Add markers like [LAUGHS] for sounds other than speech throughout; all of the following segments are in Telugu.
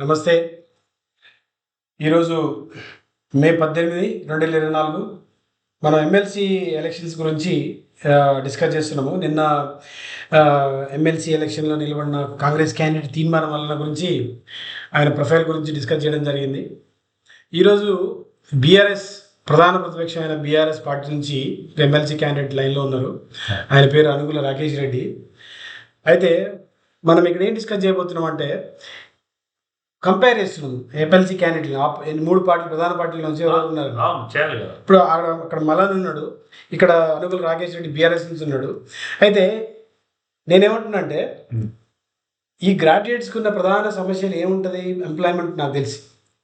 నమస్తే. ఈరోజు మే పద్దెనిమిది రెండు వేల ఇరవై నాలుగు మనం ఎమ్మెల్సీ ఎలక్షన్స్ గురించి డిస్కస్ చేస్తున్నాము. నిన్న ఎమ్మెల్సీ ఎలక్షన్లో నిలబడిన కాంగ్రెస్ క్యాండిడేట్ తీర్మానం వలన గురించి ఆయన ప్రొఫైల్ గురించి డిస్కస్ చేయడం జరిగింది. ఈరోజు బీఆర్ఎస్ ప్రధాన ప్రతిపక్షమైన బీఆర్ఎస్ పార్టీ నుంచి ఎమ్మెల్సీ క్యాండిడేట్ లైన్లో ఉన్నారు. ఆయన పేరు అనుగుల రాకేష్ రెడ్డి. అయితే మనం ఇక్కడ ఏం డిస్కస్ చేయబోతున్నాం అంటే కంపేర్ చేస్తున్నాం ఎమ్మెల్సీ ఈ మూడు పార్టీలు ప్రధాన పార్టీల నుంచి ఎవరు ఉన్నారు? ఇప్పుడు అక్కడ అక్కడ మలన్ ఉన్నాడు ఇక్కడ అనుగుల రాకేష్ రెడ్డి బీఆర్ఎస్ నుంచి ఉన్నాడు. అయితే నేనేమంటున్నా అంటే. ఈ గ్రాడ్యుయేట్స్కి ఉన్న ప్రధాన సమస్యలు ఏముంటుంది? ఎంప్లాయ్మెంట్ నాకు తెలిసి.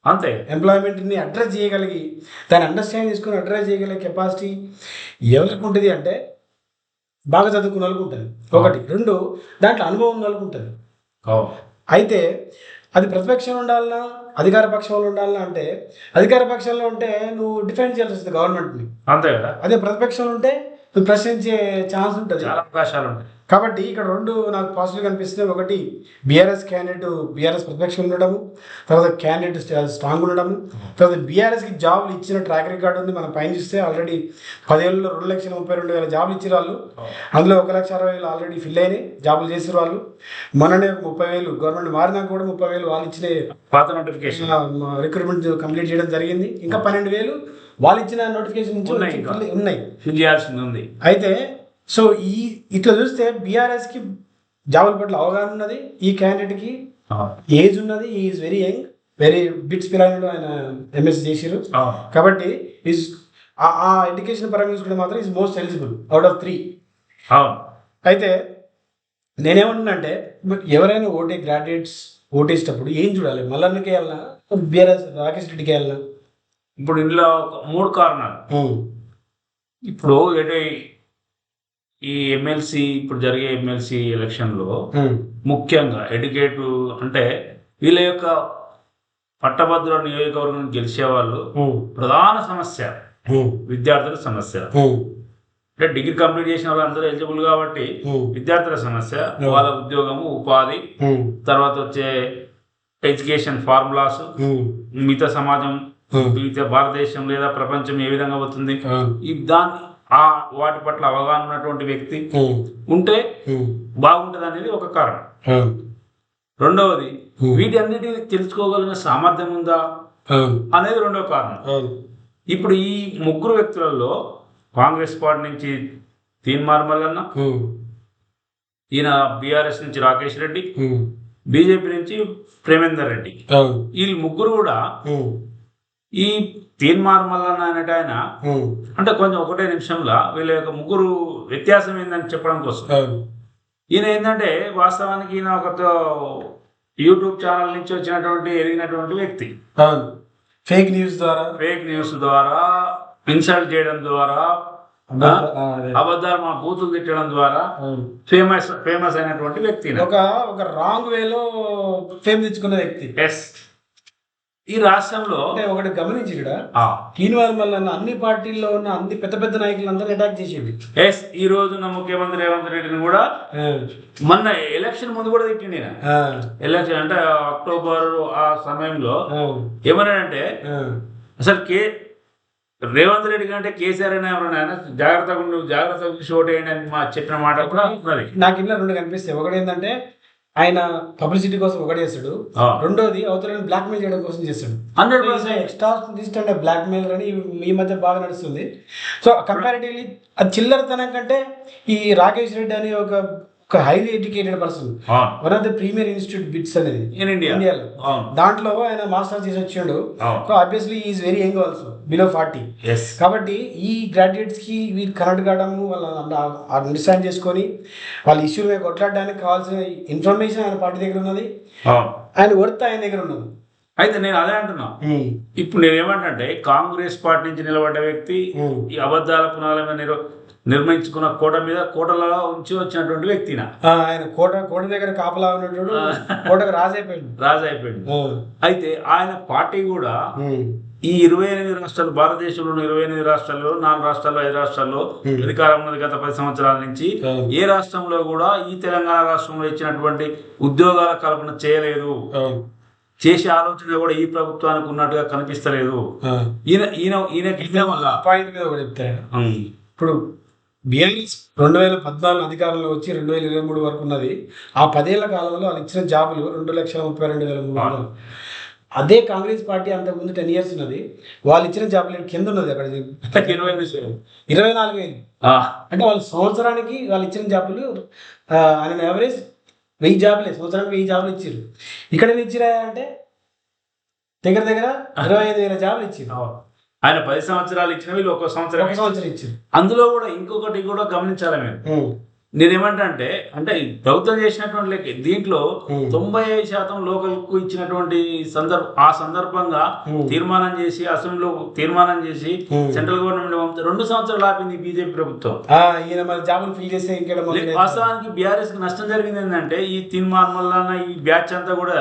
అంతే. ఎంప్లాయ్మెంట్ని అడ్రస్ చేయగలిగి దాన్ని అండర్స్టాండ్ చేసుకుని అడ్రస్ చేయగలిగే కెపాసిటీ ఎవరికి ఉంటుంది అంటే బాగా చదువుకున్న వాళ్ళకి ఉంటుంది. ఒకటి. రెండు దాంట్లో అనుభవం ఉన్న వాళ్ళకి ఉంటుంది. అయితే అది ప్రతిపక్షంలో ఉండాలన్నా అధికార పక్షంలో ఉండాలన్నా అంటే అధికార పక్షంలో ఉంటే నువ్వు డిఫెండ్ చేయాల్సి వస్తుంది గవర్నమెంట్ని అంతే కదా. అదే ప్రతిపక్షంలో ఉంటే నువ్వు ప్రశ్నించే ఛాన్స్ ఉంటుంది. చాలా అవకాశాలు ఉంటాయి. కాబట్టి ఇక్కడ రెండు నాకు పాజిటివ్ కనిపిస్తుంది ఒకటి బీఆర్ఎస్ క్యాండిడేట్ బీఆర్ఎస్ ప్రతిపక్షం ఉండడము. తర్వాత క్యాండిడేట్ స్ట్రాంగ్ ఉండడము. తర్వాత బీఆర్ఎస్కి జాబులు ఇచ్చిన ట్రాక్ రికార్డ్ ఉంది. మనం పైన చూస్తే ఆల్రెడీ పదేళ్ళలో రెండు లక్షల ముప్పై రెండు వేల జాబులు ఇచ్చిన వాళ్ళు. అందులో ఒక లక్ష అరవై వేలు ఆల్రెడీ ఫిల్ అయినాయి. జాబులు చేసిన వాళ్ళు. మొన్ననే ముప్పై వేలు గవర్నమెంట్ మారినాక కూడా ముప్పై వేలు వాళ్ళు ఇచ్చిన పాత నోటిఫికేషన్ రిక్రూట్మెంట్ కంప్లీట్ చేయడం జరిగింది. ఇంకా పన్నెండు వేలు వాళ్ళు ఇచ్చిన నోటిఫికేషన్ నుంచి ఉన్నాయి వచ్చి ఇంకా. fill- ఉన్నాయి. ఫిల్ చేయాల్సింది ఉంది. అయితే సో ఈ ఇట్లా చూస్తే బీఆర్ఎస్కి జాబుల పట్ల అవగాహన ఉన్నది. ఈ క్యాండిడేట్కి. ఏజ్ ఉన్నది. Is very young very BITS పిల్లలు ఆయన ఎంఎస్ చేసిరు. కాబట్టి ఈజ్ ఆ ఎడ్యుకేషన్ పరంగా చూసుకుంటే మాత్రం is most eligible out of three అయితే నేనేమంటున్నానంటే ఎవరైనా ఓటే గ్రాడ్యుయేట్స్ ఓటేసేటప్పుడు ఏం చూడాలి? మల్లన్నకి వెళ్ళినా? బీఆర్ఎస్ రాకేష్ రెడ్డికి వెళ్ళినా? ఇప్పుడు ఇందులో ఒక మూడు కారణాలు. ఇప్పుడు ఈ ఎమ్మెల్సీ ఇప్పుడు జరిగే ఎమ్మెల్సీ ఎలక్షన్లో ముఖ్యంగా ఎడ్యుకేట్ అంటే వీళ్ళ యొక్క పట్టభద్రుల నియోజకవర్గం గెలిచే వాళ్ళు ప్రధాన సమస్య విద్యార్థుల సమస్య. అంటే డిగ్రీ కంప్లీట్ చేసిన వాళ్ళు అందరూ ఎలిజిబుల్ కాబట్టి విద్యార్థుల సమస్య వాళ్ళ ఉద్యోగము ఉపాధి తర్వాత వచ్చే ఎడ్యుకేషన్ ఫార్ములాస్ మిగతా సమాజం మిగతా భారతదేశం లేదా ప్రపంచం ఏ విధంగా అవుతుంది ఈ దాన్ని ఆ వాటి పట్ల అవగాహన ఉన్నటువంటి వ్యక్తి ఉంటే బాగుంటుంది అనేది ఒక కారణం. రెండవది వీటన్నిటిని తెలుసుకోగలిగిన సామర్థ్యం ఉందా? అనేది రెండవ కారణం. ఇప్పుడు ఈ ముగ్గురు వ్యక్తులలో కాంగ్రెస్ పార్టీ నుంచి తీన్మార్ మల్లన్న ఈయన బీఆర్ఎస్ నుంచి రాకేష్ రెడ్డి బీజేపీ నుంచి ప్రేమేందర్ రెడ్డి. వీళ్ళు ముగ్గురు కూడా ఈ తీన్మార్ మల్లన్న అనేట ఆయన అంటే కొంచెం ఒకటే నిమిషంలో వీళ్ళ యొక్క ముగ్గురు వ్యత్యాసం ఏందని చెప్పడం కోసం. ఈయన ఏంటంటే వాస్తవానికి ఈయన ఒక యూట్యూబ్ ఛానల్ నుంచి వచ్చినటువంటి ఎదిగినటువంటి వ్యక్తి. ఫేక్ న్యూస్ ద్వారా? ఫేక్ న్యూస్ ద్వారా ఇన్సల్ట్ చేయడం ద్వారా. అబద్ధాలు మా బూతులు తిట్టడం ద్వారా ఫేమస్ ఫేమస్ అయినటువంటి వ్యక్తి. ఒక ఒక రాంగ్ వేలో ఫేమ్ తెచ్చుకున్న వ్యక్తి. ఎస్ ఈ రాష్ట్రంలో ఒకటి గమనించి టీన్వాల్ మళ్ళీ అన్ని పార్టీల్లో ఉన్న అన్ని పెద్ద పెద్ద నాయకులందరూ అటాక్ చేసేది ఎస్ ఈ రోజు నా ముఖ్యమంత్రి రేవంత్ రెడ్డిని కూడా మొన్న ఎలక్షన్ ముందు కూడా ఈయన. ఎలక్షన్ అంటే అక్టోబర్ ఆ సమయంలో ఏమన్నాడంటే అసలు కే రేవంత్ రెడ్డి కంటే కేసీఆర్ అనే ఎవరైనా జాగ్రత్తగా ఉండు జాగ్రత్తగా చూసి ఓటేయండి అని మా చెప్పిన మాట కూడా ఉన్నది నాకు ఇంట్లో రెండు కనిపిస్తాయి. ఒకటి ఏంటంటే ఆయన పబ్లిసిటీ కోసం ఒకటి చేస్తాడు. రెండోది అవతల బ్లాక్ మెయిల్ చేయడం కోసం చేస్తాడు. Hundred percent. ఎక్స్ట్రా అంటే బ్లాక్ మెయిల్ అని ఈ మధ్య బాగా నడుస్తుంది. సో కంపారిటివ్లీ అది చిల్లరతనం కంటే ఈ రాకేష్ రెడ్డి అనే ఒక ఒక highly educated person one of the premier institute BITS అనేది. ఇన్ ఇండియా ఇండియాలో దాంట్లో ఆయన మాస్టర్ చేసి వచ్చిండు. So obviously is very young also below forty కాబట్టి ఈ గ్రాడ్యుయేట్స్కి వీళ్ళు కనెక్ట్ కావడము వాళ్ళ అండర్స్టాండ్ చేసుకొని వాళ్ళ ఇష్యూ మీద కొట్లాడడానికి కావాల్సిన ఇన్ఫర్మేషన్ ఆయన పార్టీ దగ్గర ఉన్నది. ఆయన వర్త్ ఆయన దగ్గర ఉన్నది. అయితే నేను అదే అంటున్నా. ఇప్పుడు నేను ఏమంటే కాంగ్రెస్ పార్టీ నుంచి నిలబడ్డ వ్యక్తి ఈ అబద్ధాల పునాల మీద నిర్మించుకున్న కోట మీద కోటలో ఉంచి వచ్చినటువంటి వ్యక్తి ఆయన కోట కోట దగ్గర కాపలా ఉన్నట్టు కోటకు రాజైపోయాడు రాజు అయిపోయింది అయితే ఆయన పార్టీ కూడా ఈ ఇరవై ఎనిమిది రాష్ట్రాలు భారతదేశంలో ఇరవై ఎనిమిది రాష్ట్రాల్లో నాలుగు రాష్ట్రాల్లో ఐదు రాష్ట్రాల్లో. అధికారం ఉన్నది గత పది సంవత్సరాల నుంచి. ఏ రాష్ట్రంలో కూడా ఈ తెలంగాణ రాష్ట్రంలో ఇచ్చినటువంటి ఉద్యోగాల కల్పన చేయలేదు. చేసే ఆలోచన కూడా ఈ ప్రభుత్వానికి ఉన్నట్టుగా కనిపిస్తలేదు. ఈయన ఈయన ఈయనకి వల్ల పాయింట్ మీద ఇప్పుడు బీఆర్ఎస్ రెండు వేల పద్నాలుగు అధికారంలో వచ్చి రెండు వేల ఇరవై మూడు వరకు ఉన్నది. ఆ పదేళ్ళ కాలంలో వాళ్ళు ఇచ్చిన జాబులు రెండు లక్షల ముప్పై రెండు వేల మూడు వందలు. అదే కాంగ్రెస్ పార్టీ అంతకుముందు టెన్ ఇయర్స్ ఉన్నది. వాళ్ళు ఇచ్చిన జాబులు కింద ఉన్నది అక్కడ. ఇరవై. ఇరవై నాలుగు వేలు అంటే వాళ్ళు సంవత్సరానికి వాళ్ళు ఇచ్చిన జాబులు ఆయన యావరేజ్ వెయ్యి జాబులే. సంవత్సరానికి వెయ్యి జాబులు ఇచ్చారు ఇక్కడ ఇచ్చిరా అంటే దగ్గర దగ్గర ఇరవై ఐదు వేల జాబులు ఇచ్చారు. ఆయన పది సంవత్సరాలు ఇచ్చిన వీళ్ళు ఒక సంవత్సరం సంవత్సరం ఇచ్చారు అందులో కూడా ఇంకొకటి కూడా గమనించాలి మేము నేనేమంటే అంటే ప్రభుత్వం చేసినటువంటి లెక్క దీంట్లో. తొంభై ఐదు శాతం లోకల్కు ఇచ్చినటువంటి సందర్భ ఆ సందర్భంగా. తీర్మానం చేసి అసెంబ్లీలో తీర్మానం చేసి. సెంట్రల్ గవర్నమెంట్ రెండు సంవత్సరాలు ఆపింది బీజేపీ ప్రభుత్వం వాస్తవానికి బీఆర్ఎస్కి నష్టం జరిగింది ఏంటంటే ఈ తీర్మానం వల్ల ఈ బ్యాచ్ అంతా కూడా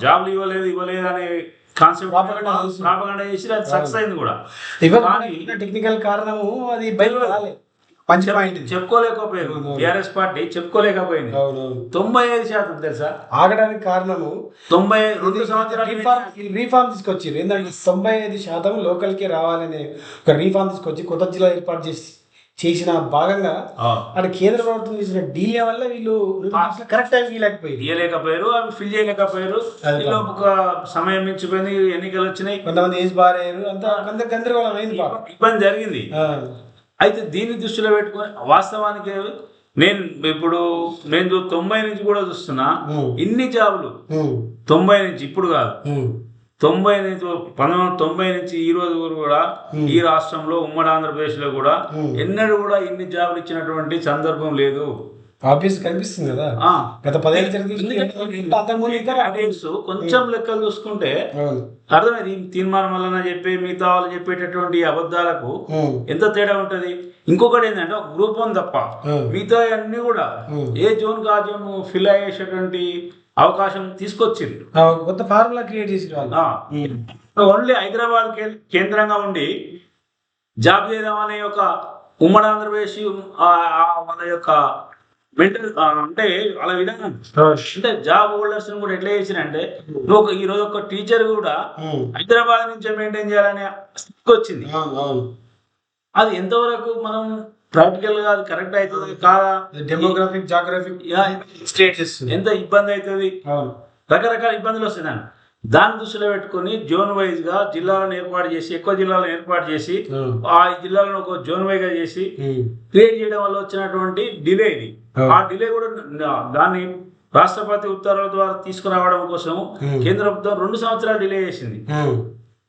జాబ్లు ఇవ్వలేదు ఇవ్వలేదు అనే కాన్సెప్ట్ ప్రాపగండ చేసి అది సక్సెస్ అయింది కూడా. కానీ టెక్నికల్ కారణము అది బయట మంచి పాయింట్ అవును. బీఆర్ఎస్ పార్టీ చెప్పుకోలేకపోయింది. తొంభై ఐదు శాతం తెలుసా? ఆగడానికి కారణము తొంభై రెండు సంవత్సరాలు రీఫార్మ్ రీఫార్మ్ తీసుకొచ్చారు ఏంటంటే తొంభై ఐదు శాతం లోకల్కి రావాలనే ఒక రీఫార్మ్ తీసుకొచ్చి కొత్త జిల్లా ఏర్పాటు చేసి చేసిన భాగంగా అక్కడ కేంద్ర ప్రభుత్వం చేసిన డీలే వల్ల వీళ్ళు కరెక్ట్ టైం ఇవ్వలేకపోయింది ఇయ్యలేకపోయారు అవి ఫిల్ చేయలేకపోయారు. ఒక సమయం మించిపోయింది ఎన్నికలు వచ్చినాయి. కొంతమంది ఏజ్ బారయ్యారు అంతా అంత గందరగోళం అయింది ఇబ్బంది జరిగింది. అయితే దీన్ని దృష్టిలో పెట్టుకొని వాస్తవానికి నేను ఇప్పుడు నేను తొంభై నుంచి కూడా చూస్తున్నా ఇన్ని జాబులు తొంభై నుంచి ఇప్పుడు కాదు. తొంభై నుంచి పంతొమ్మిది వందల తొంభై నుంచి ఈ రోజు కూడా. ఈ రాష్ట్రంలో ఉమ్మడి ఆంధ్రప్రదేశ్లో కూడా. ఎన్నడూ కూడా ఇన్ని జాబులు ఇచ్చినటువంటి సందర్భం లేదు. ఆబ్వియస్ కనిపిస్తుంది కదా? గత పదేళ్ళ కొంచెం లెక్కలు చూసుకుంటే. అర్థమైంది. తీర్మానం వలన చెప్పి మిగతా వాళ్ళు చెప్పేటటువంటి అబద్ధాలకు ఎంత తేడా ఉంటది? ఇంకొకటి ఏంటంటే ఒక గ్రూప్ తప్ప మిగతా అన్ని కూడా. ఏ జోన్ కా జోన్ ఫిల్ అయ్యేటటువంటి అవకాశం తీసుకొచ్చింది ఆ, కొత్త ఫార్ములా క్రియేట్ చేసి వాళ్ళు. ఓన్లీ హైదరాబాద్ కేంద్రంగా ఉండి జాబ్ చేద్దామనే ఒక ఉమ్మడి ఆంధ్రప్రదేశ్ ఆ, ఆ వాళ్ళ యొక్క మెంటల్ అంటే వాళ్ళ విధానం అంటే జాబ్ హోల్డర్స్ కూడా ఎట్లా చేసిరంటే నువ్వు ఒక- ఈ రోజు ఒక టీచర్ కూడా హైదరాబాద్ నుంచే మెయింటైన్ చేయాలనే స్థితికి వచ్చింది. అది ఎంతవరకు మనం ప్రాక్టికల్గా అది కరెక్ట్ అవుతుంది కాదా? డెమోగ్రాఫిక్ జాగ్రఫిక్ యా, స్టేట్ చేస్తుంది. ఎంత ఇబ్బంది అవుతుంది? రకరకాల ఇబ్బందులు వస్తాయి దాన్ని దాన్ని దృష్టిలో పెట్టుకొని జోన్ వైజ్గా జిల్లాలను ఏర్పాటు చేసి ఎక్కువ జిల్లాలను ఏర్పాటు చేసి ఆ జిల్లాలను ఒక జోన్ వైజ్గా చేసి క్రియేట్ చేయడం వల్ల వచ్చినటువంటి డిలే ఇది. ఆ డిలే కూడా దాన్ని రాష్ట్రపతి ఉత్తర్వుల ద్వారా తీసుకురావడం కోసం. కేంద్ర ప్రభుత్వం రెండు సంవత్సరాలు డిలే చేసింది.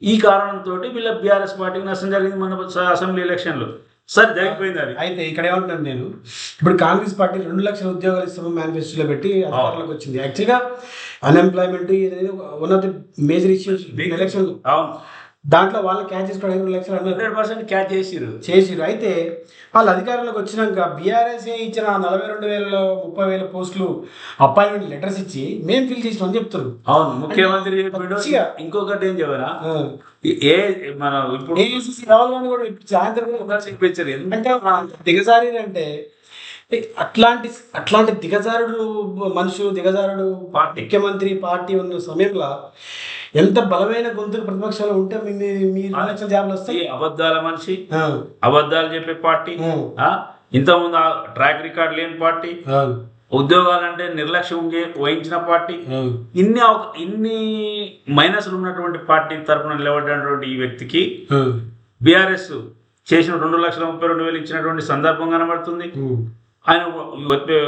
ఈ కారణంతో వీళ్ళ బీఆర్ఎస్ పార్టీకి నష్టం జరిగింది మన అసెంబ్లీ ఎలక్షన్లో. సరే జరిగిపోయింది అది. అయితే ఇక్కడ ఏమంటున్నాను నేను. ఇప్పుడు కాంగ్రెస్ పార్టీ రెండు లక్షల ఉద్యోగాలు ఇస్తామని మేనిఫెస్టోలో పెట్టి అధికారంలోకి వచ్చింది. యాక్చువల్గా unemployment one of the major issues election అవును. దాంట్లో వాళ్ళు క్యాచ్ చేసుకోవడం రెండు లక్షలు హండ్రెడ్ పర్సెంట్ క్యాచ్ చేసిరు చేసిరు అయితే వాళ్ళు అధికారంలోకి వచ్చినాక బీఆర్ఎస్ ఇచ్చిన నలభై రెండు వేలలో ముప్పై వేల పోస్టులు అపాయింట్మెంట్ లెటర్స్ ఇచ్చి మేము ఫిల్ చేసినామని చెప్తారు అవును ముఖ్యమంత్రి. ఇంకొకటి ఏం చెప్పరా. ఏ మన ఇప్పుడు రాహుల్ గాంధీ కూడా సాయంత్రం చెప్పించారు అంటే దిగజారి అంటే అట్లాంటి అట్లాంటి దిగజారుడు మనుషులు దిగజారుడు పార్టీ ముఖ్యమంత్రి పార్టీ ఉన్న సమయంలో ఎంత బలమైన గొంతులు ప్రతిపక్షాలు ఉంటే మీ లక్షల జాబులు వస్తాయి? అబద్ధాల మనిషి అబద్ధాలు చెప్పే పార్టీ ఇంతకుముందు ట్రాక్ రికార్డ్ లేని పార్టీ ఉద్యోగాలంటే నిర్లక్ష్యం వహించిన పార్టీ ఇన్ని ఇన్ని మైనస్లు ఉన్నటువంటి పార్టీ తరపున నిలబడినటువంటి ఈ వ్యక్తికి బీఆర్ఎస్ చేసిన రెండు లక్షల ముప్పై రెండు వేలు ఇచ్చినటువంటి సందర్భం కనబడుతుంది. ఆయన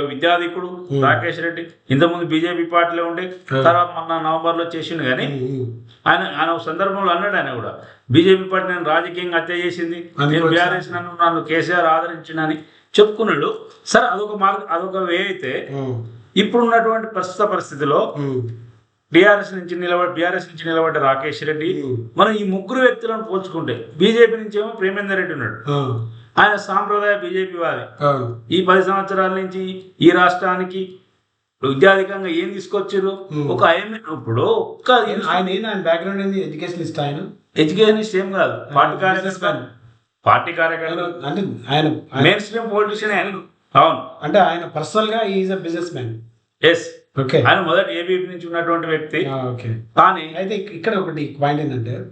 విద్యాధికుడు రాకేష్ రెడ్డి. ఇంతకుముందు బీజేపీ పార్టీలో ఉండే తర్వాత మొన్న నవంబర్లో చేసిండు కానీ ఆయన ఆయన సందర్భంలో అన్నాడు ఆయన కూడా బీజేపీ పార్టీ నేను రాజకీయంగా హత్య చేసింది నేను బీఆర్ఎస్ నన్ను నన్ను కేసీఆర్ ఆదరించినని చెప్పుకున్నాడు. సరే అదొక మార్గ అదొక వే అయితే ఉమ్, ఇప్పుడు ఉన్నటువంటి ప్రస్తుత పరిస్థితిలో ఉమ్, బీఆర్ఎస్ నుంచి నిలబడి బీఆర్ఎస్ నుంచి నిలబడ్డ రాకేష్ రెడ్డి మనం ఈ ముగ్గురు వ్యక్తులను పోల్చుకుంటే బీజేపీ నుంచి ఏమో ప్రేమేందర్ రెడ్డి ఉన్నాడు. ఆయన సాంప్రదాయ బీజేపీ ఆ, ఈ పది సంవత్సరాల నుంచి ఈ రాష్ట్రానికి విద్యాధికంగా ఏం తీసుకొచ్చారు. ఒక ఐఎం ఇప్పుడు ఒక్క ఆయన ఆయన బ్యాక్గ్రౌండ్ ఏంది? ఎడ్యుకేషనలిస్ట్ ఆయన? ఎడ్యుకేషనిస్ట్ ఏం కాదు. పార్టీ కార్యకర్త. పార్టీ కార్యకర్త. ఆయన- అంటే ఆయన ఆయన- మెయిన్ స్ట్రీమ్ పొలిటీషియన్ అవును. అంటే ఆయన పర్సనల్గా is a businessman yes okay ఆయన మొదటి ఏబీపీ నుంచి ఉన్నటువంటి వ్యక్తి. ఓకే కానీ అయితే ఇక్- ఇక్కడ ఒకటి పాయింట్ ఏంటంటే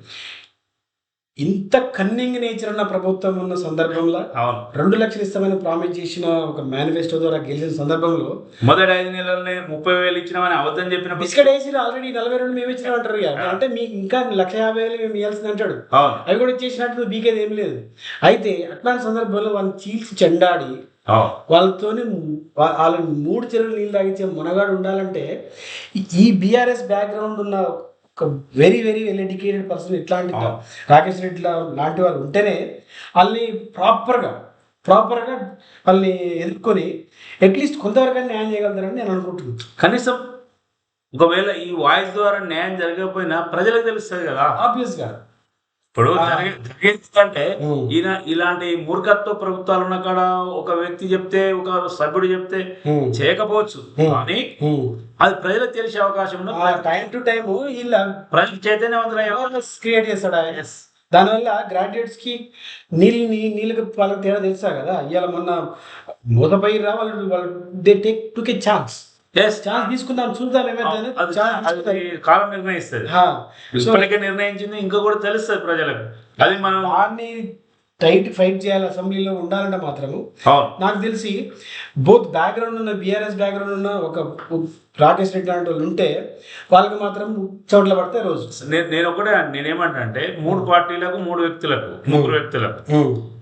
ఇంత కన్నింగ్ నేచర్ ఉన్న ప్రభుత్వం ఉన్న సందర్భంలో అవును. రెండు లక్షలు ఇస్తామని ప్రామిస్ చేసిన ఒక మేనిఫెస్టో ద్వారా గెలిచిన సందర్భంలో మొదటి ఐదు నెలలనే ముప్పై వేలు ఇచ్చినామని అబద్ధం చెప్పిన బిస్కెట్ వేసి ఆల్రెడీ నలభై రెండు మేము ఇచ్చినాం అంటారు. అంటే మీకు ఇంకా లక్ష యాభై వేలు మేము ఇవ్వాల్సింది అంటాడు. అవి కూడా ఇచ్చేసినట్టు బీకేది ఏం లేదు. అయితే అట్లాంటి సందర్భంలో వాళ్ళు చీల్చి చెండాడి అవును. వాళ్ళతోని వా- వాళ్ళని మూడు చెరువులు నీళ్ళు తాగించే మునగాడు ఉండాలంటే ఈ- ఈ బీఆర్ఎస్ బ్యాక్గ్రౌండ్ ఉన్న ఒక very very well educated person ఇట్లాంటి. రాకేష్ రెడ్డి లాంటి వాళ్ళు ఉంటేనే వాళ్ళని ప్రాపర్గా ప్రాపర్గా వాళ్ళని ఎదుర్కొని అట్లీస్ట్ కొంతవరకు న్యాయం చేయగలుగుతారని నేను అనుకుంటున్నాను. కనీసం ఒకవేళ ఈ వాయిస్ ద్వారా న్యాయం జరగకపోయినా ప్రజలకు తెలుస్తుంది కదా. ఆబ్వియస్గా ఇప్పుడు ఆ. జరిగే- జరిగేది అంటే ఈయన ఇలాంటి మూర్ఖత్వ ప్రభుత్వాలు ఉన్న కాడ ఒక వ్యక్తి చెప్తే ఒక సభ్యుడు చెప్తే చేయకపోవచ్చు. కానీ అది ప్రజలకు తెలిసే అవకాశం టైం టు టైం వీళ్ళ ప్రజలకు చైతన్యవంతులయ్యే అవేర్నెస్ క్రియేట్ చేస్తాడు? ఆయన దానివల్ల గ్రాడ్యుయేట్స్కి నీళ్ళని నీళ్ళకి వాళ్ళకి తేడా తెలుసా కదా? ఇవాళ మొన్న మూతపై రా వాళ్ళు వాళ్ళు దే టేక్ టు కే ఛాన్స్ ఛాన్స్ తీసుకుందాం చూద్దాం అది తీసుకుందాం. కాలం నిర్ణయిస్తుంది. ఇప్పటికే నిర్ణయించింది ఇంకా కూడా తెలుస్తుంది ప్రజలకు. అది మనం దాన్ని టైట్ ఫైట్ చేయాలి అసెంబ్లీలో ఉండాలంటే మాత్రము. నాకు తెలిసి బోత్ బ్యాక్గ్రౌండ్ ఉన్న బీఆర్ఎస్ బ్యాక్గ్రౌండ్ ఉన్న ఒక రాకేష్ రెడ్డి లాంటి వాళ్ళు ఉంటే వాళ్ళకి మాత్రం చోట్ల పడితే రోజు. నేను నేను ఒకటే నేనేమంటా అంటే మూడు పార్టీలకు మూడు వ్యక్తులకు ముగ్గురు వ్యక్తులకు.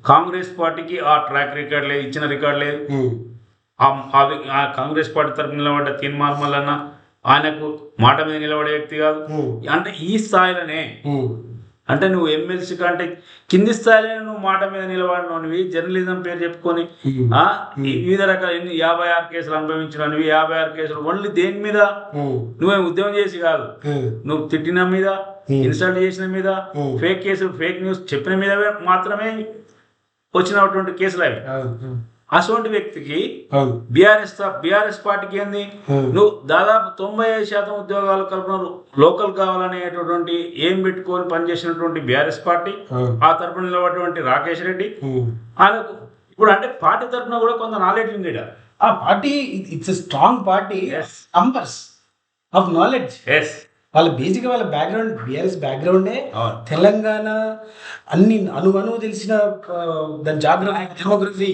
కాంగ్రెస్ పార్టీకి ఆ ట్రాక్ రికార్డ్ లేదు ఇచ్చిన రికార్డ్ లేదు. ఆ కాంగ్రెస్ పార్టీ తరఫున నిలబడ్డ తీర్మానం వలన ఆయనకు మాట మీద నిలబడే వ్యక్తి కాదు. అంటే ఈ స్థాయిలోనే అంటే నువ్వు ఎమ్మెల్సీ కంటే కింది స్థాయిలో నువ్వు మాట మీద నిలబడినవి జర్నలిజం పేరు చెప్పుకొని వివిధ రకాల ఎన్ని యాభై ఆరు కేసులు అనుభవించినవి యాభై ఆరు కేసులు ఓన్లీ దేని మీద? నువ్వేం ఉద్యమం చేసి కాదు. నువ్వు తిట్టిన మీద ఇన్సల్ట్ చేసిన మీద ఫేక్ కేసులు ఫేక్ న్యూస్ చెప్పిన మీద మాత్రమే వచ్చినటువంటి కేసులు అవి. అటువంటి వ్యక్తికి బీఆర్ఎస్ బీఆర్ఎస్ పార్టీకి ఏంది నువ్వు దాదాపు తొంభై ఐదు శాతం ఉద్యోగాలు కల్పన లోకల్ కావాలనేటటువంటి ఏం పెట్టుకొని పనిచేసినటువంటి బీఆర్ఎస్ పార్టీ ఆ తరపున నిలబడినటువంటి రాకేష్ రెడ్డి ఆయనకు ఇప్పుడు అంటే పార్టీ తరపున కూడా కొంత నాలెడ్జ్ ఉంది. ఆ party it's strong party. Numbers of knowledge Yes. వాళ్ళ బేసిక్ వాళ్ళ బ్యాక్గ్రౌండ్ బీఆర్ఎస్ బ్యాక్గ్రౌండే. తెలంగాణ అన్ని అనువనువు తెలిసిన దాని జాగ్రఫీ డెమోగ్రఫీ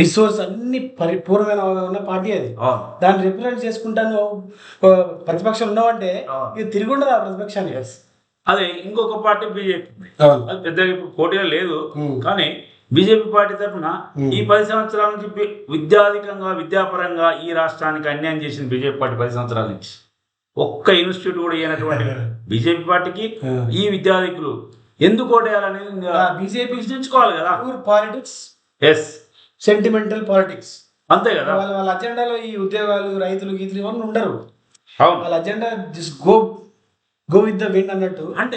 రిసోర్స్ అన్ని పరిపూర్ణమైన ఉన్న పార్టీ అది. దాన్ని రిప్రజెంట్ చేసుకుంటాను ప్రతిపక్షం ఉన్నావంటే. ఇది తిరిగి ఉండదు ఆ ప్రతిపక్షాన్ని అదే ఇంకొక పార్టీ బీజేపీ. అది పెద్దగా ఇప్పుడు పోటీలో లేదు. కానీ బీజేపీ పార్టీ తరఫున. ఈ పది సంవత్సరాల నుంచి విద్యాధికంగా విద్యాపరంగా ఈ రాష్ట్రానికి అన్యాయం చేసింది బీజేపీ పార్టీ పది సంవత్సరాల నుంచి ఒక్క ఇన్స్టిట్యూట్ కూడా ఇవ్వనటువంటి [LAUGHS] [LAUGHS] బీజేపీ పార్టీకి. ఈ విద్యాధికులు ఎందుకు ఓటేయాలనేది బీజేపీ ప్రశ్నించుకోవాలి కదా. పాలిటిక్స్ ఎస్ సెంటిమెంటల్ పాలిటిక్స్ అంతే కదా. వాళ్ళ వాళ్ళ అజెండాలో ఈ ఉద్యోగాలు రైతులు గీతులు ఇవన్నీ ఉండరు. అవును. వాళ్ళ agenda just go go with the wind అన్నట్టు. అంటే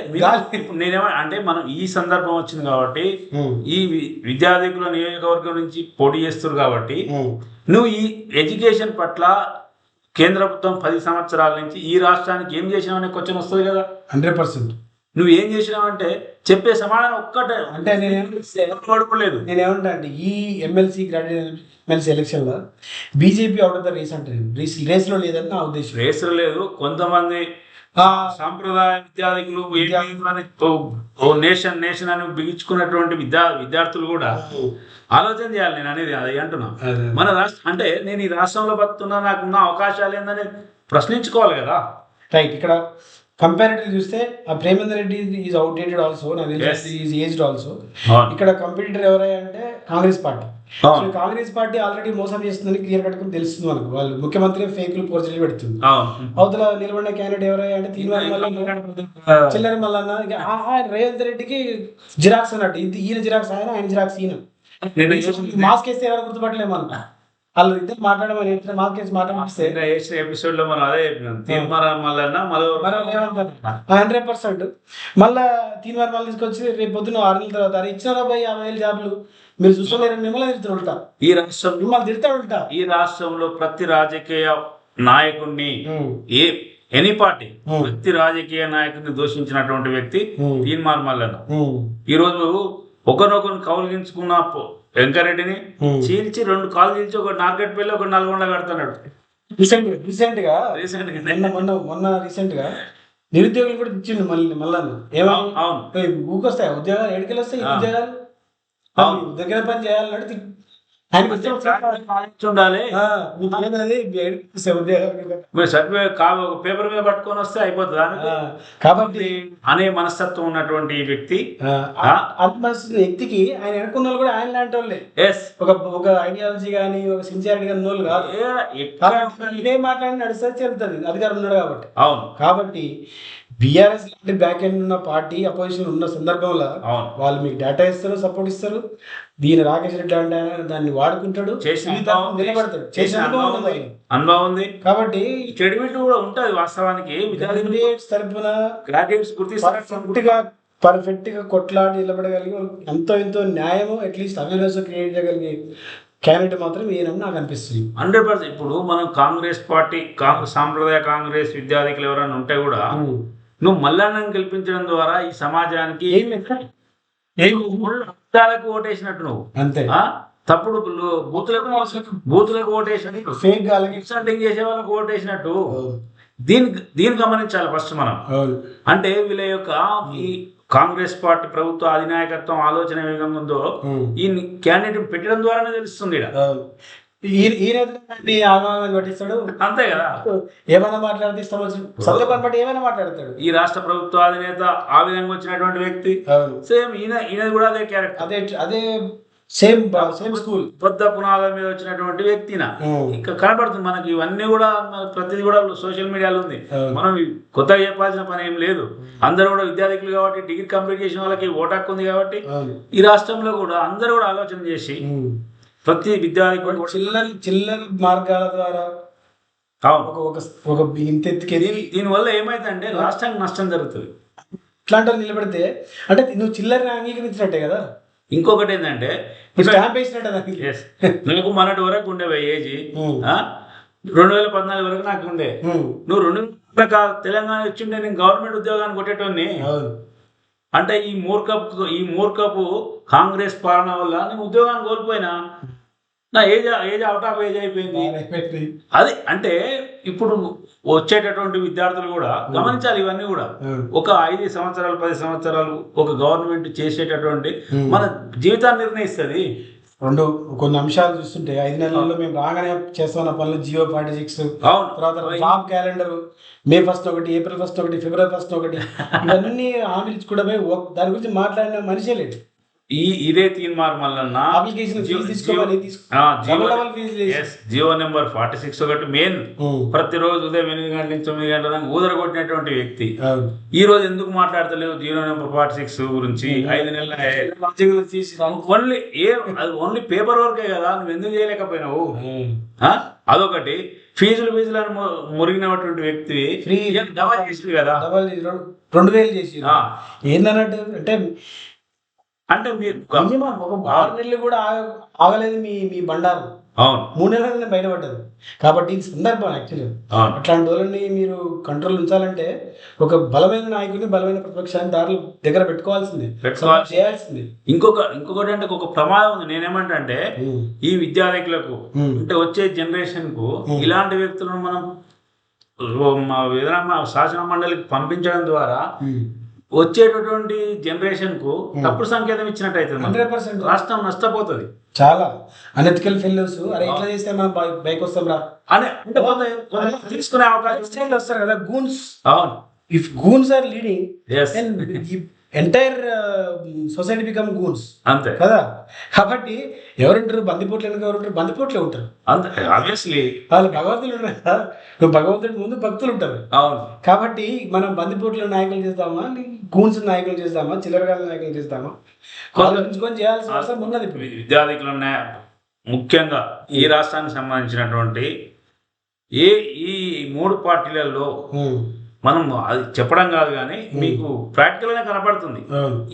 నేనేమో అంటే మనం ఈ సందర్భం వచ్చింది కాబట్టి ఈ విద్యార్థికుల నియోజకవర్గం నుంచి పోటీ చేస్తారు కాబట్టి నువ్వు ఈ ఎడ్యుకేషన్ పట్ల కేంద్ర ప్రభుత్వం పది సంవత్సరాల నుంచి ఈ రాష్ట్రానికి ఏం చేసినావనే క్వశ్చన్ వస్తుంది కదా. Hundred percent. నువ్వు ఏం చేసినావంటే చెప్పే సమాధానం ఒక్కటే. అంటే నేనేం పడుకోలేదు? నేనేమంటా అంటే ఈ ఎమ్మెల్సీ గ్రాడ్యుయేట్ ఎమ్మెల్సీ ఎలక్షన్లో BJP out of the race అంటే రేస్ రేస్లో లేదని నా ఉద్దేశం. రేసు లేదు. కొంతమంది సాంప్రదాయ విద్యార్థికులు ఓ నేషన్ నేషన్ అని బిగించుకున్నటువంటి విద్యా విద్యార్థులు కూడా ఆలోచన చేయాలి నేను అనేది అది అంటున్నా. మన రాష్ట్ర అంటే నేను ఈ రాష్ట్రంలో బతుకున్నా నాకున్న అవకాశాలు ఏందని ప్రశ్నించుకోవాలి కదా. రైట్ ఇక్కడ కంపారిటివ్ చూస్తే ఆ Premender Reddy is outdated also నాకు. తెలిసి ఈజ్ ఏజ్డ్ ఆల్సో. ఇక్కడ కంపిటీటర్ ఎవరయ్యా అంటే Congress party. Congress party already మోసం చేస్తుందని క్లియర్ కట్టుకుని తెలుస్తుంది మనకు. వాళ్ళు ముఖ్యమంత్రి ఫేకులు పోర్చలు పెడుతుంది. అవతల నిలబడిన క్యాండిడేట్ ఎవరయ్యా అంటే తీర్మానం మల్లన్న. చిల్లర మల్లన్న. రేవంత్ రెడ్డికి జిరాక్స్ అన్నట్టు. ఇది ఈయన జిరాక్స్ ఆయన ఆయన జిరాక్స్ ఈయన. మాస్క్ వేస్తే ఎవరు గుర్తుపట్టలేము మనం. వాళ్ళు ఇద్దరు మాట్లాడమని మాస్క్ వేసి మాట్లాడిస్తే చేసిన ఎపిసోడ్లో మనం అదే చెప్పినాం. తీర్మానం మల్లన్న మరో హండ్రెడ్ పర్సెంట్. మళ్ళా వారు మళ్ళీ తీసుకొచ్చి రేపు పొద్దున్న ఆరు నెలల తర్వాత అరే ఇచ్చిన రాబాయి యాభై వేలు జాబులు. మీరు చూసుకోలేరు మిమ్మల్ని తిడతాడు ఉంటా ఈ రాష్ట్రంలో మిమ్మల్ని తిడతాడు ఉంటా ఈ రాష్ట్రంలో ప్రతి రాజకీయ నాయకుడిని ఏ ఎనీ పార్టీ. ప్రతి రాజకీయ నాయకుడిని దూషించినటువంటి వ్యక్తి. తీన్మార్ మల్లన్న. ఈ రోజు ఒకరినొకరిని కౌలిగించుకున్న పొ- వెంకరెడ్డిని. చీల్చి రెండు కాలు చీల్చి ఒక నార్కెట్ పెళ్ళి ఒక నల్గొండ కడుతున్నాడు. రీసెంట్ రీసెంట్గా రీసెంట్గా. మొన్న మొన్న మొన్న రీసెంట్గా నిరుద్యోగులు కూడా ఇచ్చిండు మళ్ళీ మళ్ళా ఏయ్, ఊకొస్తాయి? ఉద్యోగాలు? ఎడికెళ్ళి వస్తాయి ఈ ఆ. ఉద్యోగాలు? అవును. దగ్గర పని చేయాలన్నాడు ఉండాలి. సర్టిఫికేట్ కా ఒక పేపర్ మీద పట్టుకొని వస్తే అయిపోతుంది కాబట్టి అనే మనస్తత్వం ఉన్నటువంటి వ్యక్తి వ్యక్తికి ఆయన వాళ్ళు కూడా ఆయన లాంటి వాళ్ళే. ఎస్ ఒక ఒక ఐడియాలజీ కానీ ఒక సిన్సియారిటీ కానీ వాళ్ళు కాదు. ఇదే మాట్లాడి నడిస్తే చెల్లుతుంది అధికారం ఉన్నాడు కాబట్టి. అవును. కాబట్టి బీఆర్ఎస్ లాంటి బ్యాక్ ఎండ్ ఉన్న పార్టీ అపోజిషన్ ఉన్న సందర్భంలో వాళ్ళు మీకు డేటా ఇస్తారు సపోర్ట్ ఇస్తారు. దీని రాకేష్ రెడ్డి అంటే దాన్ని వాడుకుంటాడు. నిలబడతాడు. చేసిన అనుభవం ఉంది. ఉంది. అనుభవం ఉంది. కాబట్టి క్రెడిబిలిటీ కూడా ఉంటుంది వాస్తవానికి. తరఫున గ్రాడ్యుయేట్స్ గుర్తిస్తారు పర్ఫెక్ట్గా కొట్లాడి నిలబడగలిగి ఎంతో ఎంతో న్యాయము అట్లీస్ట్ అవేర్నెస్ క్రియేట్ చేయగలిగే క్యాండిడేట్ మాత్రం ఈయన నాకు అనిపిస్తుంది. హండ్రెడ్ పర్సెంట్ ఇప్పుడు మనం కాంగ్రెస్ పార్టీ కాంగ్రెస్ సాంప్రదాయ కాంగ్రెస్ విద్యార్థికులు ఎవరైనా ఉంటే కూడా నువ్వు మల్లన్నను గెలిపించడం ద్వారా ఈ సమాజానికి అర్థాలకు ఓటేసినట్టు నువ్వు. అంతే? తప్పుడు బూతులకు బూతులకు ఓటేసినట్టు. ఇన్సల్టింగ్ చేసే వాళ్ళకి ఓటేసినట్టు? దీనికి దీన్ని గమనించాలి ఫస్ట్ మనం. అంటే వీళ్ళ యొక్క ఈ కాంగ్రెస్ పార్టీ ప్రభుత్వ అధినాయకత్వం ఆలోచన ఏ విధంగా ఉందో. ఈ క్యాండిడేట్ పెట్టడం ద్వారానే తెలుస్తుంది ఈడ. అవును. ఈయన ఈయన ఎదురుగానే ఆగమనం పట్టిస్తాడు? అంతే కదా. ఏమైనా మాట్లాడితే ఇష్టం వచ్చి ఏమైనా మాట్లాడతాడు. ఈ రాష్ట్ర ప్రభుత్వ అధినేత ఆ విధంగా వచ్చినటువంటి వ్యక్తి. సేమ్ ఈయన ఈయన కూడా అదే క్యారెక్టర్. అదే అదే సేమ్ సేమ్ స్కూల్. పెద్ద పునాల మీద వచ్చినటువంటి వ్యక్తిన. ఇంకా కనపడుతుంది మనకి ఇవన్నీ కూడా ప్రతిదీ కూడా సోషల్ మీడియాలో ఉంది. మనం కొత్తగా చెప్పాల్సిన పని ఏం లేదు. అందరూ కూడా విద్యార్థికులు కాబట్టి డిగ్రీ కంప్లీట్ చేసిన వాళ్ళకి ఓటు హక్కు ఉంది కాబట్టి ఈ రాష్ట్రంలో కూడా అందరూ కూడా ఆలోచన చేసి. ప్రతి విద్యార్థికుడు కూడా- చిల్లర చిల్లర మార్గాల ద్వారా ఒక ఒక ఒక ఇంత ఎత్తుకెది దీని దీనివల్ల ఏమైందంటే రాష్ట్రానికి నష్టం జరుగుతుంది. ఇట్లాంటి వాళ్ళు నిలబడితే అంటే నువ్వు చిల్లరని అంగీకరించినట్టే కదా? ఇంకొకటి ఏంటంటే స్టాంప్ వేసినట్టే నాకు మొన్నటి వరకు ఉండే ఏజ్. రెండు వేల పద్నాలుగు వరకు నాకు ఉండే. నువ్వు రెండు తెలంగాణ వచ్చిండే నేను గవర్నమెంట్ ఉద్యోగాన్ని కొట్టేటోని అంటే ఈ మూర్ఖపు ఈ మూర్ఖపు కాంగ్రెస్ పాలన వల్ల నేను ఉద్యోగాన్ని కోల్పోయినా నా age age out of age అయిపోయింది. అది అంటే ఇప్పుడు వచ్చేటటువంటి విద్యార్థులు కూడా గమనించాలి ఇవన్నీ కూడా అవును. ఒక ఐదు సంవత్సరాలు పది సంవత్సరాలు ఒక గవర్నమెంట్ చేసేటటువంటి Hmm. మన జీవితాన్ని నిర్ణయిస్తుంది రెండు కొన్ని అంశాలు చూస్తుంటే ఐదు నెలల్లో మేము రాగానే చేస్తున్న పనులు జియో ఫార్టీ సిక్స్ అవును. తర్వాత జాబ్ క్యాలెండర్ మే ఫస్ట్ ఒకటి ఏప్రిల్ ఫస్ట్ ఒకటి ఫిబ్రవరి ఫస్ట్ ఒకటి ఇవన్నీ హామీలు ఒక్- దాని గురించి మాట్లాడిన మనిషే లేడు. ఈ ఇదే Mallanna application Jio- Jio Jio number forty six ఒకటి మెయిన్. ప్రతిరోజు ఉదయం ఎనిమిది గంటల నుంచి తొమ్మిది గంటల దాకా ఊదర కొట్టినటువంటి వ్యక్తి. ఈ రోజు ఎందుకు మాట్లాడతలేవు జీరో నెంబర్ ఫార్టీ సిక్స్ గురించి? ఐదు నెలల ఓన్లీ ఏ అది ఓన్లీ పేపర్ వర్కే కదా నువ్వు ఎందుకు చేయలేకపోయినావు? అదొకటి. ఫీజులు ఫీజులు అని మురిగినటువంటి వ్యక్తి Free. డబల్ చేసి కదా? డబల్ రెండు- వేలు చేసి ఆ. ఏందన్నట్టు అంటే అంటే మీరు ఆరు నెలలు కూడా ఆగ- ఆగలేదు మీ మీ బండారం. అవును. మూడు నెలలనే బయటపడ్డది కాబట్టి ఇది సందర్భం యాక్చువల్లీ అట్లాంటి వాళ్ళని మీరు కంట్రోల్ ఉంచాలంటే ఒక బలమైన నాయకుడిని బలమైన ప్రతిపక్షాన్ని దారులు దగ్గర పెట్టుకోవాల్సింది. పెట్టుకోవాలి. చేయాల్సింది. ఇంకొక ఇంకొకటి అంటే ఒక ప్రమాదం ఉంది. నేనేమంటే ఈ విద్యార్థికులకు. అంటే వచ్చే జనరేషన్కు. ఇలాంటి వ్యక్తులను మనం ఏదైనా శాసన మండలికి పంపించడం ద్వారా వచ్చేటటువంటి జనరేషన్కు తప్పుడు సంకేతం ఇచ్చినట్టు అవుతుంది. Hundred percent. రాష్ట్రం నష్టపోతుంది. చాలా. అనెతికల్ ఫెయిల్యూర్స్ అరే ఇట్లా చేస్తే మనం బైక్ వస్తాం రా. అని అంటే తీసుకునే అవకాశం వస్తారు కదా గూన్స్ అవును. If goons are leading entire society become goons అంతే. కదా? కాబట్టి ఎవరుంటారు? బందిపోట్లు వెనక ఎవరుంటారు? బందిపోట్లే ఉంటారు. అంతే. ఆబ్వియస్లీ వాళ్ళు భగవంతులు ఉన్నారు కదా? భగవంతుడి ముందు భక్తులు ఉంటారు. అవును. కాబట్టి మనం బందిపోట్ల నాయకులు చేస్తామా? గూన్స్ నాయకులు చేస్తామా? చిల్లరగాల నాయకులు చేస్తామా? ఆలోచించుకొని చేయాల్సిన అవసరం ఉన్నది విద్యార్థికులు ఉన్నాయి ముఖ్యంగా ఈ రాష్ట్రానికి సంబంధించినటువంటి ఏ ఈ మూడు పార్టీలలో మనం అది చెప్పడం కాదు కానీ మీకు ప్రాక్టికల్గా కనపడుతుంది.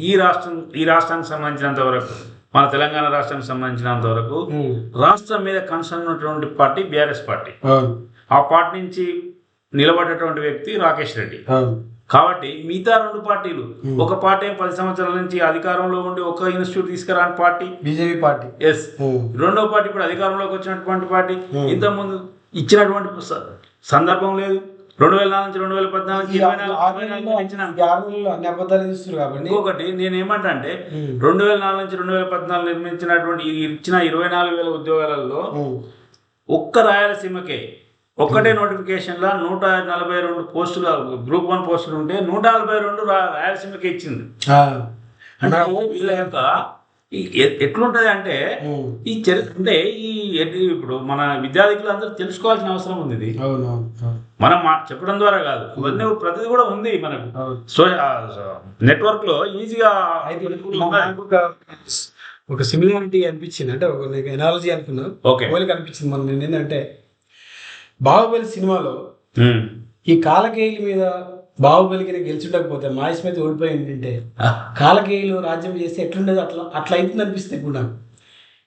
ఈ రాష్ట్రం ఈ రాష్ట్రానికి సంబంధించినంత వరకు మన తెలంగాణ రాష్ట్రానికి సంబంధించినంత వరకు రాష్ట్రం మీద కన్సర్న్ ఉన్నటువంటి పార్టీ బీఆర్ఎస్ పార్టీ. ఆ పార్టీ నుంచి నిలబడేటువంటి వ్యక్తి రాకేష్ రెడ్డి. కాబట్టి మిగతా రెండు పార్టీలు ఒక పార్టీ పది సంవత్సరాల నుంచి అధికారంలో ఉండి ఒక ఇన్స్టిట్యూట్ తీసుకురాని పార్టీ. BJP party. ఎస్ రెండో పార్టీ ఇప్పుడు అధికారంలోకి వచ్చినటువంటి పార్టీ. ఇంతకుముందు ఇచ్చినటువంటి సందర్భం లేదు. రెండు వేల నాలుగు నుంచి రెండు వేల పద్నాలుగు ఇరవై నాలుగు ఆరు నెలల్లో అన్ని అబద్ధాలు కాబట్టి ఇంకొకటి నేను ఏమంటా అంటే రెండు వేల నాలుగు నుంచి రెండు వేల పద్నాలుగు నిర్మించినటువంటి ఇచ్చిన ఇరవై నాలుగు వేల ఉద్యోగాలలో ఒక్క రాయలసీమకే ఒక్కటే నోటిఫికేషన్లో నూట నలభై రెండు పోస్టులు గ్రూప్ వన్ పోస్టులు ఉంటే నూట నలభై రెండు రాయలసీమకే ఇచ్చింది. అంటే వీళ్ళ యొక్క ఎట్లుంటది అంటే ఈ చరిత్ర అంటే ఈ ఇప్పుడు మన విద్యార్థులు అందరూ తెలుసుకోవాల్సిన అవసరం ఉంది ఇది. మనం మా చెప్పడం ద్వారా కాదు. ఇవన్నీ ప్రతిదీ కూడా ఉంది మనకు. సో నెట్వర్క్లో ఈజీగా ఒక సిమిలారిటీ అనిపించింది. అంటే ఒక ఎనాలజీ అనుకున్నా. ఓకే. పోలిక అనిపించింది మనం నేను ఏంటంటే బాహుబలి సినిమాలో. ఈ కాలకేయుల మీద బాహుబలికి గెలిచుండకపోతే మాయస్ మీద ఓడిపోయి ఉంటే కాలకేయులు రాజ్యం చేస్తే ఎట్లుండేది అట్లా అట్లా అవుతుంది అనిపిస్తుంది ఇప్పుడు నాకు.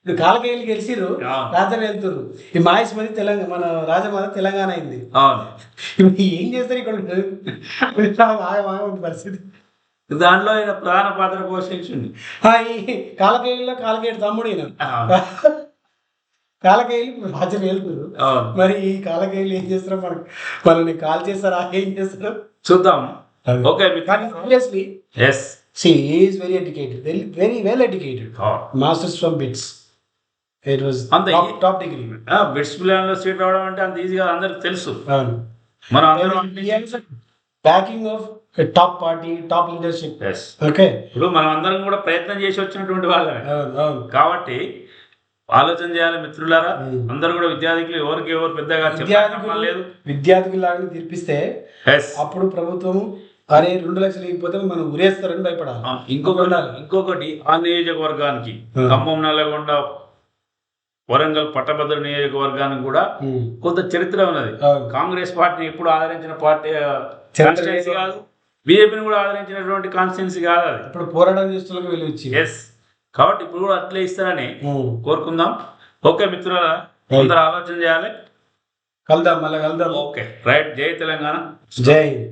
ఇప్పుడు కాలకేయులు గెలిచిరు రాజ్యం వెళ్తురు ఈ మాయస్ మీద తెలంగాణ మన రాజమాత తెలంగాణ అయింది. ఇప్పుడు ఏం చేస్తారు ఇక్కడ? పరిస్థితి. దాంట్లో ఈయన ప్రధాన పాత్ర ఈ కాలకేయుల్లో కాలకేయుడు తమ్ముడు ఈయన. కాలకేయులు రాజ్యం వెళ్తురు మరి ఈ కాలకేయులు ఏం చేస్తారో మనకు మనల్ని కాల్ చేస్తారా ఏం చేస్తారో? చూద్దాం. ఓకే కానీ obviously S C is very educated very well educated masters from BITS it was అంత టాప్ డిగ్రీ బిట్స్ ప్లాన్లో సీట్ రావడం అంటే అంత ఈజీగా అందరికి తెలుసు. అవును. మనం అందరం backing of top party top leadership okay ఇప్పుడు మనం అందరం కూడా ప్రయత్నం చేసి వచ్చినటువంటి వాళ్ళమే. అవును. కాబట్టి ఆలోచన చేయాలి మిత్రులారా. అందరూ కూడా విద్యార్థులు ఎవరికి ఎవరు పెద్దగా లేదు. విద్యార్థులాగా తీర్పిస్తే ఎస్ అప్పుడు ప్రభుత్వం అరే రెండు లక్షలు ఇకపోతే మనం ఉరేస్తారని భయపడాలి. ఇంకొకటి. ఇంకొకటి ఆ నియోజకవర్గానికి. ఖమ్మం నల్లగొండ వరంగల్ పట్టభద్ర నియోజకవర్గానికి కూడా కొంత చరిత్ర ఉన్నది. కాంగ్రెస్ పార్టీని ఎప్పుడు ఆదరించిన పార్టీ. కాదు. బీజేపీని కూడా ఆదరించినటువంటి కాన్స్టిట్యున్సీ కాదు అది. ఇప్పుడు పోరాటం చేస్తున్న విలువ ఎస్ కాబట్టి ఇప్పుడు కూడా అట్లే ఇస్తారని కోరుకుందాం. ఓకే మిత్రులారా అందరూ ఆలోచన చేయాలి. కలుద్దాం మళ్ళీ కలుద్దాం. ఓకే. రైట్. జై తెలంగాణ. జై.